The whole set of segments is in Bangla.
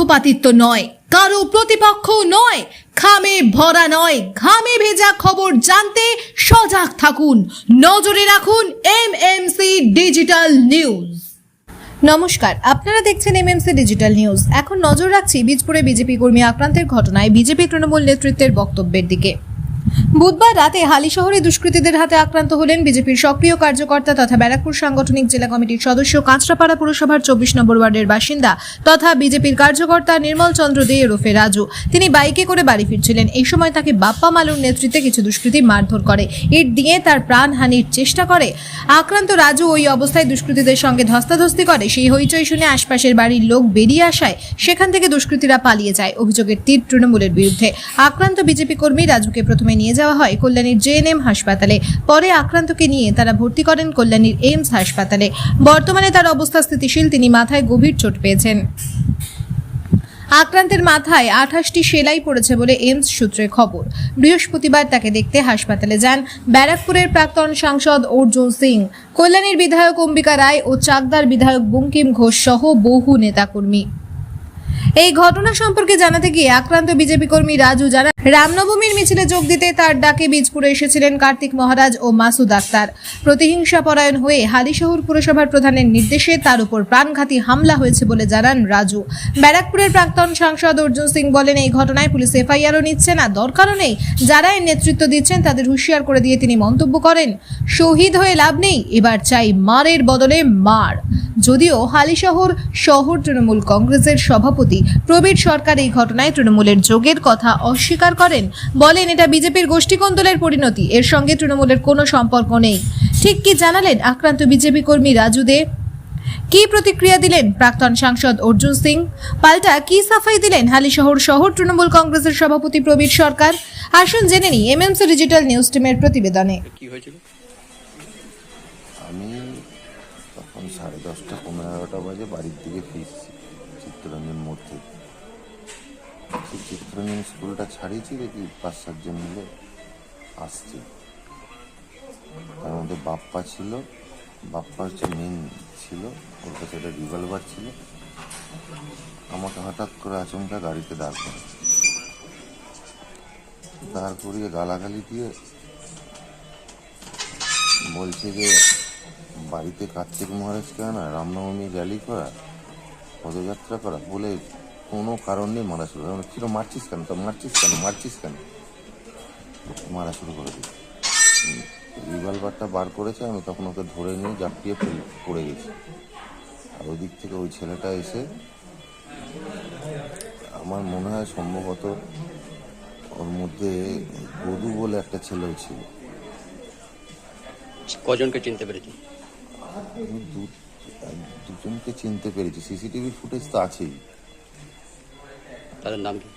পক্ষপাতিত্ব নয়, কারও প্রতিপক্ষ নয় খামে ভরা নয়, ঘামে ভেজা খবর জানতে সজাগ থাকুন। নজরে রাখুন M M C digital news নমস্কার, আপনারা দেখছেন এমএমসি ডিজিটাল নিউজ এখন নজর রাখছি বীজপুরে বিজেপি কর্মী আক্রান্তের ঘটনায় বিজেপি তৃণমূল নেতৃত্বের বক্তব্যের দিকে। বুধবার রাতে হালি শহরে দুষ্কৃতীদের হাতে আক্রান্ত হলেন বিজেপির সক্রিয় কার্যকর্তা তথা ব্যারাকপুর সাংগঠনিক জেলা কমিটির সদস্য কাঁচরাপাড়া পুরসভার চব্বিশ নম্বর ওয়ার্ডের বাসিন্দা তথা বিজেপির কার্যকর্তা নির্মল চন্দ্র দে ওরফে রাজু। তিনি বাইকে করে বাড়ি ফিরছিলেন। এই সময় তাকে বাপ্পা মালুর নেতৃত্বে কিছু দুষ্কৃতী মারধর করে। ইট দিয়ে তার প্রাণহানির চেষ্টা করে। আক্রান্ত রাজু ওই অবস্থায় দুষ্কৃতীদের সঙ্গে ধস্তাধস্তি করে। সেই হইচই শুনে আশপাশের বাড়ির লোক বেরিয়ে আসায় সেখান থেকে দুষ্কৃতীরা পালিয়ে যায়। অভিযোগের তীর তৃণমূলের বিরুদ্ধে। আক্রান্ত বিজেপি কর্মী রাজুকে প্রথমে নিয়ে যাওয়া হয় কল্যাণীর জেএনএম হাসপাতালে। পরে আক্রান্তকে নিয়ে তারা ভর্তি করেন কল্যাণীর এইমস হাসপাতালে। বর্তমানে তার অবস্থা স্থিতিশীল, তিনি মাথায় গভীর চোট পেয়েছেন। আক্রান্তের মাথায় আঠাশটি সেলাই পড়েছে বলে এইমস সূত্রে খবর। বৃহস্পতিবার তাকে দেখতে হাসপাতালে যান ব্যারাকপুরের প্রাক্তন সাংসদ অর্জুন সিং। কল্যাণীর বিধায়ক অম্বিকা রায় ও চাকদার বিধায়ক বঙ্কিম ঘোষ সহ বহু নেতাকর্মী। এই ঘটনা সম্পর্কে জানাতে গিয়ে আক্রান্ত বিজেপি কর্মী রাজু জানান, রামনবমীর মিছিলে যোগ দিতে তার ডাকে বীজপুরে এসেছিলেন কার্তিক মহারাজ ও মাসুদ আক্তার। প্রতিহিংসা পরায়ণ হয়ে হালিশহর পুরসভার প্রধানের নির্দেশে তার উপর প্রাণঘাতী হামলা হয়েছে বলে জানান রাজু। ব্যারাকপুরের প্রাক্তন সাংসদ অর্জুন সিং বলেন, এই ঘটনায় পুলিশ এফআইআরও নিচ্ছে না। দরকারও নেই যারা এর নেতৃত্ব দিচ্ছেন, তাদের হুঁশিয়ার করে দিয়ে তিনি মন্তব্য করেন। শহীদ হয়ে লাভ নেই, এবার চাই মারের বদলে মার। যদিও হালিশহর শহর তৃণমূল কংগ্রেসের সভাপতি প্রবীর সরকার এই ঘটনায় তৃণমূলের যোগের কথা অস্বীকার করেন। বলেন, এটা বিজেপির গোষ্ঠীকন্দলের পরিণতি। এর সঙ্গে তৃণমূলের কোনো সম্পর্ক নেই। ঠিক কি জানালেন আক্রান্ত বিজেপি কর্মী রাজু দে কি প্রতিক্রিয়া দিলেন প্রাক্তন সাংসদ অর্জুন সিং? পাল্টা কি সাফাই দিলেন হালিশহর শহর তৃণমূল কংগ্রেসের সভাপতি প্রবীর সরকার? আসুন জেনে নিই এমএমসি ডিজিটাল নিউজ টিমের প্রতিবেদনে। কি হয়েছিল? সাড়ে দশটা পনেরো এগারোটা বাজে বাড়ির দিকে ফিরছি, চিত্তরঞ্জন মোড় থেকে। সেই চিত্তরঞ্জন স্কুলটা ছাড়িয়েছি দেখি, পাঁচ সাতজন মিলে আসছে। তার মধ্যে বাপ্পা ছিল বাপ্পা হচ্ছে মেন ছিল ওর কাছে একটা রিভলভার ছিল। আমাকে হঠাৎ করে আচমকা গাড়িতে দাঁড় করে দাঁড় করিয়ে গালাগালি দিয়ে বলছে যে বাড়িতে কার্তিক মহারাজকে আনা রামনবমী র্যালি করা? পদযাত্রা করা? বলে কোনো কারণ নেই মারা শুরু। করে কিরো মারছিস কেন? তো মারছিস কেন? মারছিস কেন? মারা শুরু করে দিই রিভলভারটা বার করেছে, আমি তখন ওকে ধরে নিয়ে জাপিয়ে ফেল- পড়ে গেছি। আর ওই দিক থেকে ওই ছেলেটা এসে আমার মনে হয় সম্ভবত ওর মধ্যে গদু বলে একটা ছেলেও ছিল। কজনকে চিনতে পেরেছি? দুজনকে চিনতে পেরেছি। সিসিটিভি ফুটেজ তো আছেই। তাদের নাম কি?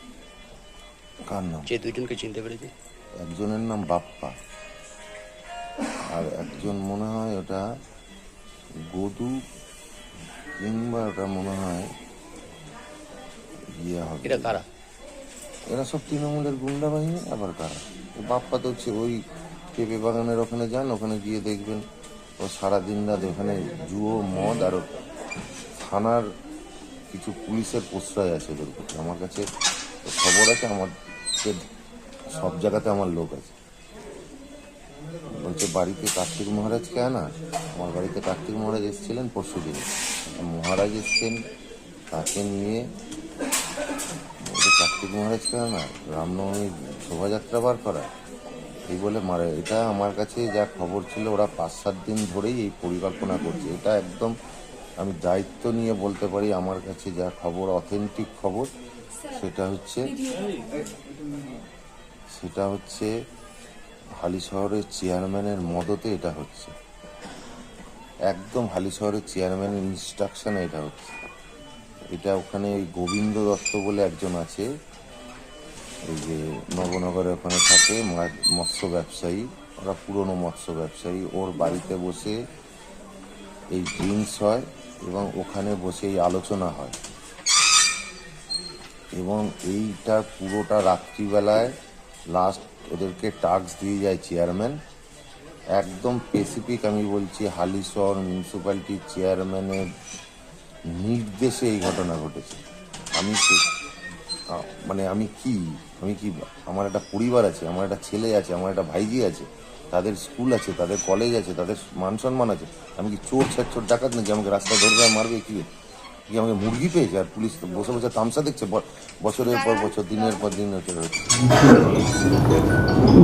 কার নাম? যে দুজনকে চিনতে পেরেছি। একজনের নাম বাপ্পা। আর একজন মনে হয় ওটা গদু কিংবা ওটা মনে হয় ইয়ে হবে। এটা কারা? এরা সব তৃণমূলের গুন্ডা বাহিনী আবার কারা? বাপ্পা তো হচ্ছে ওই পেঁপে বাগানের ওখানে যান ওখানে গিয়ে দেখবেন। ও সারাদিন রাত ওখানে জুয়ো, মদ আর থানার কিছু পুলিশের প্রশ্রয় আছে ওদের প্রতি। আমার কাছে খবর আছে আমার সব জায়গাতে আমার লোক আছে। বলছে, বাড়িতে কার্তিক মহারাজ মহারাজকে আনা আমার বাড়িতে কার্তিক মহারাজ এসেছিলেন পরশু দিন। মহারাজ এসছেন, তাকে নিয়ে বলছে, কার্তিক মহারাজকে আনা রামনবমী শোভাযাত্রা বার করা। এই বলে মারে। এটা আমার কাছে যা খবর ছিল, ওরা পাঁচ সাত দিন ধরেই এই পরিকল্পনা করছে। এটা একদম আমি দায়িত্ব নিয়ে বলতে পারি, আমার কাছে যা খবর অথেন্টিক খবর, সেটা হচ্ছে সেটা হচ্ছে হালি শহরের চেয়ারম্যানের মদতে এটা হচ্ছে। একদম হালি শহরের চেয়ারম্যানের ইনস্ট্রাকশনে এটা হচ্ছে। এটা ওখানে ওই গোবিন্দ দত্ত বলে একজন আছে এই যে নবনগরে ওখানে থাকে মৎস্য ব্যবসায়ী, ওরা পুরনো মৎস্য ব্যবসায়ী। ওর বাড়িতে বসে এই ড্রিঙ্কস হয় এবং ওখানে বসে এই আলোচনা হয়। এবং এইটা পুরোটা রাত্রিবেলায় লাস্ট ওদেরকে টাস্ক দিয়ে যায় চেয়ারম্যান একদম স্পেসিফিক আমি বলছি হালিশহর মিউনিসিপ্যালিটির চেয়ারম্যানের নির্দেশে এই ঘটনা ঘটেছে। আমি মানে আমি কি আমি কি, আমার একটা পরিবার আছে, আমার একটা ছেলে আছে, আমার একটা ভাইজি আছে, তাদের স্কুল আছে, তাদের কলেজ আছে, তাদের মান সম্মান আছে, আমি কি চোর ছাড় চোর ডাকাত নাকি, আমাকে রাস্তায় আর মারবে, কি কি আমাকে মুরগি পেয়েছে? আর পুলিশ বসে বসে তামসা দেখছে বছরের পর বছর, দিনের পর দিন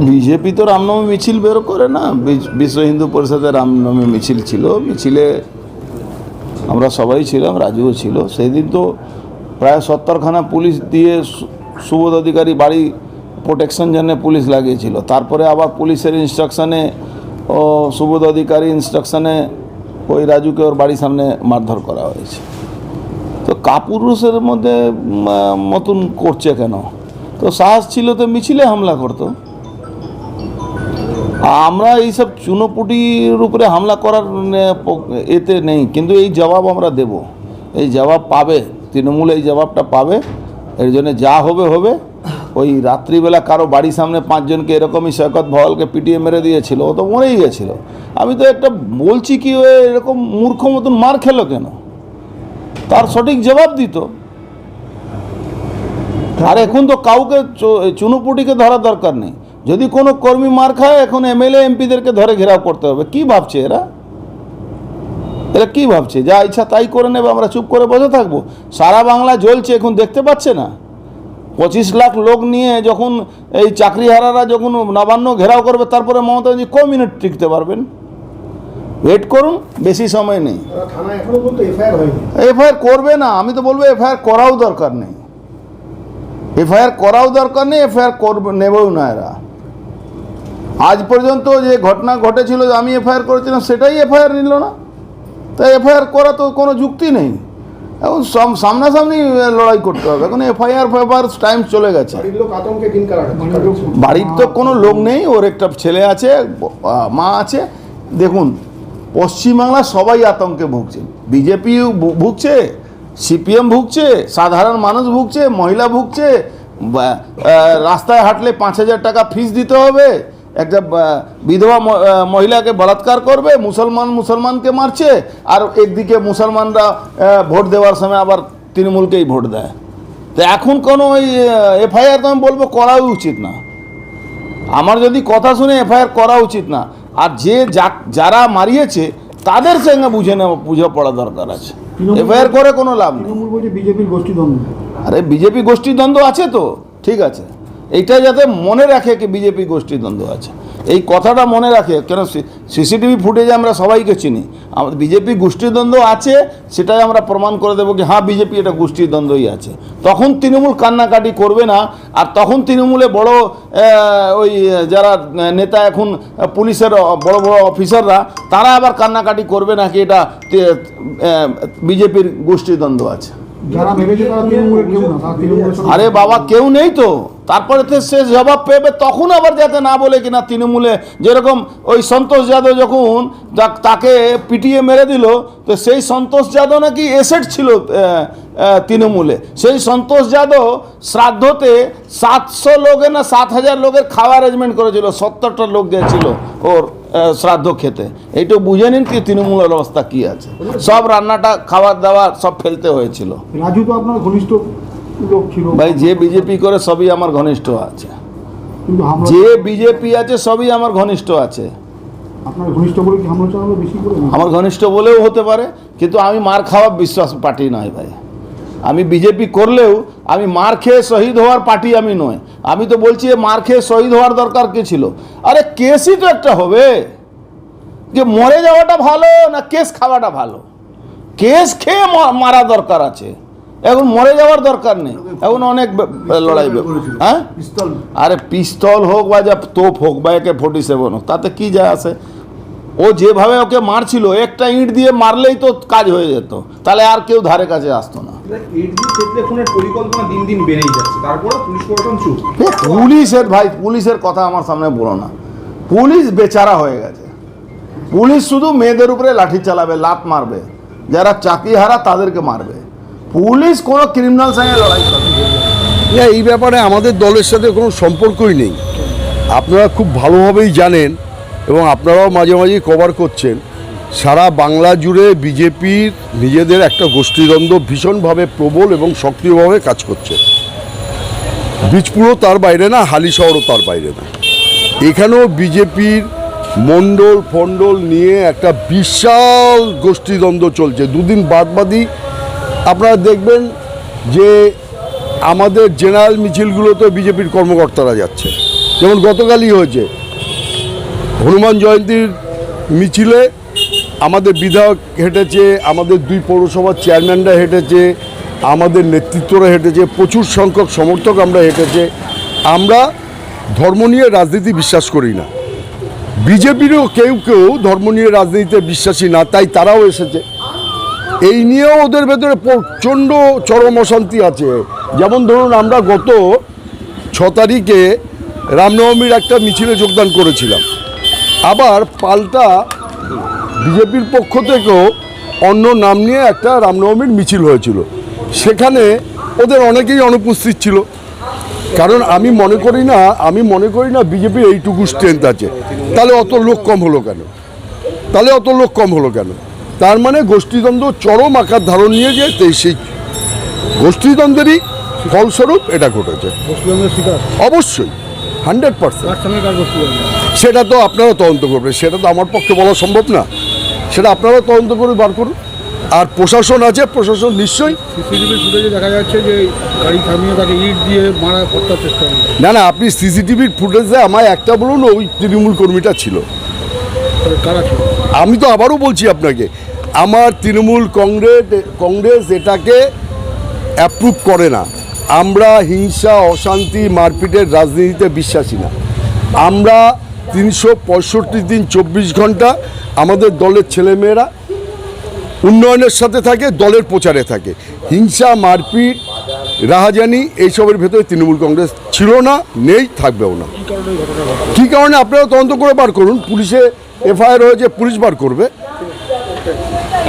বিজেপি তো রামনবমী মিছিল বের করে না বিশ- বিশ্ব হিন্দু পরিষদের রামনবমী মিছিল ছিল, মিছিলে আমরা সবাই ছিলাম, রাজুও ছিল সেই দিন তো প্রায় সত্তরখানা পুলিশ দিয়ে সুবোধ অধিকারী বাড়ি প্রোটেকশন জন্য পুলিশ লাগিয়েছিল। তারপরে আবার পুলিশের ইনস্ট্রাকশনে ও সুবোধ অধিকারী ইনস্ট্রাকশনে ওই রাজুকে ওর বাড়ির সামনে মারধর করা হয়েছে। তো কাপুরুষের মধ্যে মতন করছে কেন? তো সাহস ছিল তো মিছিলে হামলা করতো। আমরা এইসব চুনোপুটির উপরে হামলা করার এতে নেই, কিন্তু এই জবাব আমরা দেব। এই জবাব পাবে। তৃণমূল এই জবাবটা পাবে, এর জন্য যা হবে হবে। ওই রাত্রিবেলা কারও বাড়ির সামনে পাঁচজনকে এরকমই সৈকত ভওয়ালকে পিটিয়ে মেরে দিয়েছিল, ও তো মরেই গেছিল। আমি তো একটা বলছি কি, ও এরকম মূর্খ মতন মার খেলো কেন? তার সঠিক জবাব দিত। আর এখন তো কাউকে চুনোপুটিকে ধরার দরকার নেই। যদি কোনো কর্মী মার খায়, এখন এমএলএ, এমপিদেরকে ধরে ঘেরাও করতে হবে। কি ভাবছে এরা? এরা কি ভাবছে? যা ইচ্ছা তাই করে নেবে আমরা চুপ করে বসে থাকব। সারা বাংলা জ্বলছে এখন দেখতে পাচ্ছে না। পঁচিশ লাখ লোক নিয়ে যখন এই চাকরিহারারা যখন নবান্ন ঘেরাও করবে তারপরে মমতা ব্যানার্জি ক মিনিট টিকতে পারবেন? ওয়েট করুন বেশি সময় নেই। এফআইআর করবে না আমি তো বলব এফআইআর করাও দরকার নেই। এফআইআর করাও দরকার নেই এফআইআর করবে নেবেও না এরা। আজ পর্যন্ত যে ঘটনা ঘটেছিল আমি এফআইআর করেছিলাম সেটাই এফআইআর নিল না। তাই এফআইআর করা তো কোনো যুক্তি নেই। এখন সাম- সামনাসামনি লড়াই করতে হবে। এখন এফআইআর ফাইআর টাইম চলে গেছে। বাড়ির তো কোনো লোক নেই ওর একটা ছেলে আছে মা আছে। দেখুন পশ্চিমবাংলা সবাই আতঙ্কে ভুগছে। বিজেপি ভুগছে সিপিএম ভুগছে সাধারণ মানুষ ভুগছে মহিলা ভুগছে রাস্তায় হাঁটলে পাঁচ হাজার টাকা ফিস দিতে হবে। একটা বিধবা মহিলাকে বলাৎকার করবে মুসলমান মুসলমানকে মারছে আর একদিকে মুসলমানরা ভোট দেওয়ার সময় আবার তৃণমূলকেই ভোট দেয়। তো এখন কোনো ওই এফআইআর তো আমি বলব করাই উচিত না। আমার যদি কথা শুনে এফআইআর করা উচিত না আর যে যা- যারা মারিয়েছে তাদের সঙ্গে বুঝে নেওয়া বুঝে পড়া দরকার আছে। এফআইআর করে কোনো লাভ নেই। আরে বিজেপি গোষ্ঠীদ্বন্দ্ব আছে তো ঠিক আছে। এইটা যাতে মনে রাখে কি বিজেপি গোষ্ঠীদ্বন্দ্ব আছে। এই কথাটা মনে রাখে, কেন সিসিটিভি ফুটেজে আমরা সবাইকে চিনি। আমাদের বিজেপি গোষ্ঠীদ্বন্দ্ব আছে, সেটাই আমরা প্রমাণ করে দেবো কি হ্যাঁ বিজেপি এটা গোষ্ঠীদ্বন্দ্বই আছে। তখন তৃণমূল কান্নাকাটি করবে না, আর তখন তৃণমূলে বড় ওই, যারা নেতা এখন পুলিশের বড় বড় অফিসাররা, তারা আবার কান্নাকাটি করবে না কি এটা বিজেপির গোষ্ঠীদ্বন্দ্ব আছে? আরে বাবা, কেউ নেই তো। তারপরে তো সে জবাব পেবে, তখন আবার যাতে না বলে কিনা তৃণমূলে। যেরকম ওই সন্তোষ যাদব যখন তাকে পিটিয়ে মেরে দিল, তো সেই সন্তোষ যাদব নাকি এসেট ছিল তৃণমূলে। সেই সন্তোষ যাদব শ্রাদ্ধতে সাতশো লোকের না সাত হাজার লোকের খাওয়া অ্যারেঞ্জমেন্ট করেছিল, সত্তরটা লোক গেছিল ওর। শ্রাদ্ধ খেতে। এইটু বুঝে নিন কি তৃণমূলের অবস্থা কি আছে। সব রান্নাটা খাবার দাবার সব ফেলতে হয়েছিল। রাজু তো আপনার ঘনিষ্ঠ লোক ছিল। ভাই যে বিজেপি করে সবই আমার ঘনিষ্ঠ আছে। যে বিজেপি আছে সবই আমার ঘনিষ্ঠ আছে। আপনার ঘনিষ্ঠ বলে কি হামলা চালানো বেশি করে? আমার ঘনিষ্ঠ বলেও হতে পারে কিন্তু আমি মার খাওয়া বিশ্বাস পার্টি নয় ভাই। আমি বিজেপি করলেও আমি মার খেয়ে শহীদ হওয়ার পার্টি আমি নয়। আমি তো বলছি এ মার খেয়ে শহীদ হওয়ার দরকার কে ছিল? আরে কেসই তো একটা হবে। যে মরে যাওয়াটা ভালো না কেস খাওয়াটা ভালো? কেস খেয়ে মারা দরকার আছে। এখন মরে যাওয়ার দরকার নেই। এখন অনেক লড়াই হ্যাঁ? আরে পিস্তল হোক বা যা তোপ হোক বা একে ফোর্টি সেভেন হোক তাতে কি যায় আসে? ও যেভাবে ওকে মারছিল একটা ইট দিয়ে মারলেই তো কাজ হয়ে যেত। তাহলে আর কেউ ধারে কাছে আসতো না। এইচডি ক্ষেত্রে দিন দিন বেড়েই যাচ্ছে। তারপরে পুলিশ প্রশাসন চুপ। এ পুলিশের ভাই পুলিশের কথা আমার সামনে বলো না। পুলিশ বেচারা হয়ে গেছে। পুলিশ শুধু মেয়েদের উপরে লাঠি চালাবে লাত মারবে। যারা চাকরি হারা তাদেরকে মারবে। পুলিশ কোনো ক্রিমিনাল সঙ্গে লড়াই করবে। না। না এই ব্যাপারে আমাদের দলের সাথে কোনো সম্পর্কই নেই। আপনারা খুব ভালোভাবেই জানেন এবং আপনারাও মাঝে মাঝে কভার করছেন। সারা বাংলা জুড়ে বিজেপির নিজেদের একটা গোষ্ঠীদ্বন্দ্ব ভীষণভাবে প্রবল এবং সক্রিয়ভাবে কাজ করছে। বীজপুরও তার বাইরে না, হালি শহরও তার বাইরে না। এখানেও বিজেপির মণ্ডল ফণ্ডল নিয়ে একটা বিশাল গোষ্ঠীদ্বন্দ্ব চলছে। দুদিন বাদবাদই আপনারা দেখবেন যে আমাদের জেনারেল মিছিলগুলোতে বিজেপির কর্মকর্তারা যাচ্ছে। যেমন গতকালই হয়েছে হনুমান জয়ন্তীর মিছিলে আমাদের বিধায়ক হেঁটেছে, আমাদের দুই পৌরসভার চেয়ারম্যানরা হেঁটেছে, আমাদের নেতৃত্বরা হেঁটেছে, প্রচুর সংখ্যক সমর্থক আমরা হেঁটেছে। আমরা ধর্ম নিয়ে রাজনীতি বিশ্বাস করি না। বিজেপিরও কেউ কেউ ধর্ম নিয়ে রাজনীতিতে বিশ্বাসী না, তাই তারাও এসেছে। এই নিয়েও ওদের ভেতরে প্রচণ্ড চরম অশান্তি আছে। যেমন ধরুন আমরা গত ছ তারিখে রামনবমীর একটা মিছিলে যোগদান করেছিলাম। আবার পাল্টা বিজেপির পক্ষ থেকেও অন্য নাম নিয়ে একটা রামনবমীর মিছিল হয়েছিল। সেখানে ওদের অনেকেই অনুপস্থিত ছিল। কারণ আমি মনে করি না আমি মনে করি না বিজেপির এইটুকু স্ট্রেংথ আছে। তাহলে অত লোক কম হলো কেন? তাহলে অত লোক কম হলো কেন? তার মানে গোষ্ঠীদ্বন্দ্ব চরম আকার ধারণ নিয়ে যে সেই গোষ্ঠীদ্বন্দ্বেরই ফলস্বরূপ এটা ঘটেছে। অবশ্যই। Hundred percent. সেটা তো আপনারা তদন্ত করবেন। সেটা তো আমার পক্ষে বলা সম্ভব না। সেটা আপনারা তদন্ত করে বার করুন। আর প্রশাসন আছে প্রশাসন নিশ্চয়ই। সিসিটিভি ফুটেজে দেখা যাচ্ছে যে গাড়ি থামিয়ে তাকে ইট দিয়ে মারা হত্যার চেষ্টা না না আপনি সিসিটিভির ফুটেজে আমায় একটা বলুন ওই তৃণমূল কর্মীটা ছিল। আমি তো আবারও বলছি আপনাকে আমার তৃণমূল কংগ্রেস কংগ্রেস এটাকে অ্যাপ্রুভ করে না। আমরা হিংসা, অশান্তি মারপিটের রাজনীতিতে বিশ্বাসী না। আমরা তিনশো পঁয়ষট্টি দিন চব্বিশ ঘণ্টা আমাদের দলের ছেলেমেয়েরা উন্নয়নের সাথে থাকে, দলের প্রচারে থাকে। হিংসা, মারপিট, রাহাজানি এইসবের ভেতরে তৃণমূল কংগ্রেস ছিল না, নেই, থাকবেও না। কী কারণে? আপনারা তদন্ত করে বার করুন। পুলিশে এফআইআর হয়েছে, পুলিশ বার করবে।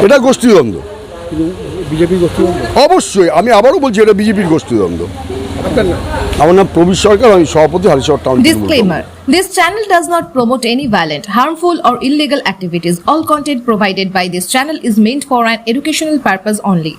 এটা গোষ্ঠীদ্বন্দ্ব। গোষ্ঠীদ্বন্দ্ব অবশ্যই আমি আবারও বলছি এটা বিজেপির গোষ্ঠীদ্বন্দ্ব আমার নাম প্রবীর সরকার আমি সভাপতি Halisahar town Disclaimer This channel does not promote any violent, harmful, or illegal activities. All content provided by this channel is meant for an educational purpose only.